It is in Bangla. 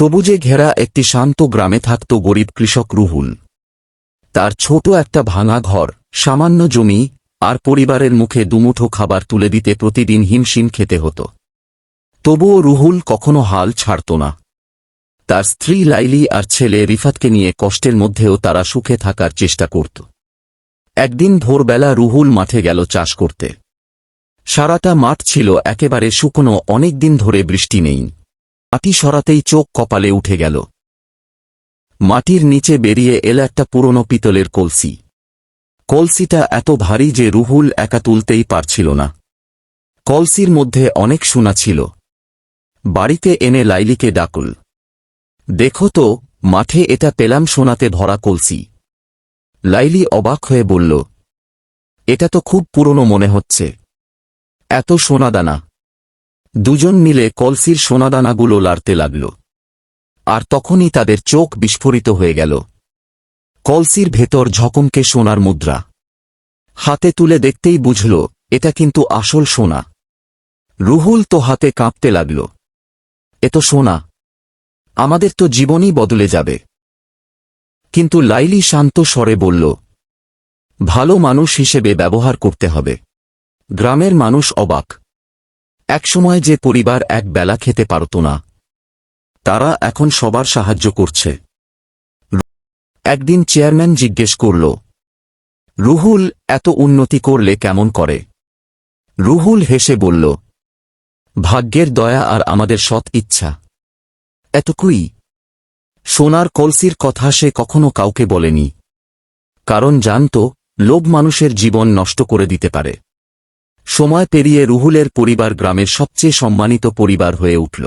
সবুজে ঘেরা একটি শান্ত গ্রামে থাকত গরিব কৃষক রুহুল। তার ছোট একটা ভাঙা ঘর, সামান্য জমি, আর পরিবারের মুখে দুমুঠো খাবার তুলে দিতে প্রতিদিন হিমশিম খেতে হতো। তবুও রুহুল কখনো হাল ছাড়ত না। তার স্ত্রী লাইলি আর ছেলে রিফাতকে নিয়ে কষ্টের মধ্যেও তারা সুখে থাকার চেষ্টা করত। একদিন ভোরবেলা রুহুল মাঠে গেল চাষ করতে। সারাটা মাঠ ছিল একেবারে শুকনো, অনেকদিন ধরে বৃষ্টি নেই। মাটি সরাতেই চোখ কপালে উঠে গেল। মাটির নিচে বেরিয়ে এল একটা পুরনো পিতলের কলসি। কলসিটা এত ভারী যে রুহুল একা তুলতেই পারছিল না। কলসির মধ্যে অনেক সোনা ছিল। বাড়িতে এনে লাইলিকে ডাকুল, দেখো তো, মাঠে এটা পেলাম সোনাতে ভরা কলসি। লাইলি অবাক হয়ে বলল, এটা তো খুব পুরনো মনে হচ্ছে। এত সোনাদানা দুজন মিলে কলসির সোনাদানাগুলো লাড়তে লাগল। আর তখনই তাদের চোখ বিস্ফোরিত হয়ে গেল। কলসির ভেতর ঝকমকে সোনার মুদ্রা। হাতে তুলে দেখতেই বুঝল, এটা কিন্তু আসল সোনা। রুহুল তো হাতে কাঁপতে লাগল। এ তো সোনা। আমাদের তো জীবনই বদলে যাবে। কিন্তু লাইলি শান্ত স্বরে বলল, ভালো মানুষ হিসেবে ব্যবহার করতে হবে। গ্রামের মানুষ অবাক। একসময় যে পরিবার এক বেলা খেতে পারত না, তারা এখন সবার সাহায্য করছে। একদিন চেয়ারম্যান জিজ্ঞেস করল, রুহুল, এত উন্নতি করলে কেমন করে? রুহুল হেসে বলল, ভাগ্যের দয়া আর আমাদের সৎ ইচ্ছা। এতকুই। সোনার কলসির কথা সে কখনো কাউকে বলেনি। কারণ জানত, লোভ মানুষের জীবন নষ্ট করে দিতে পারে। সময় পেরিয়ে রুহুলের পরিবার গ্রামের সবচেয়ে সম্মানিত পরিবার হয়ে উঠল।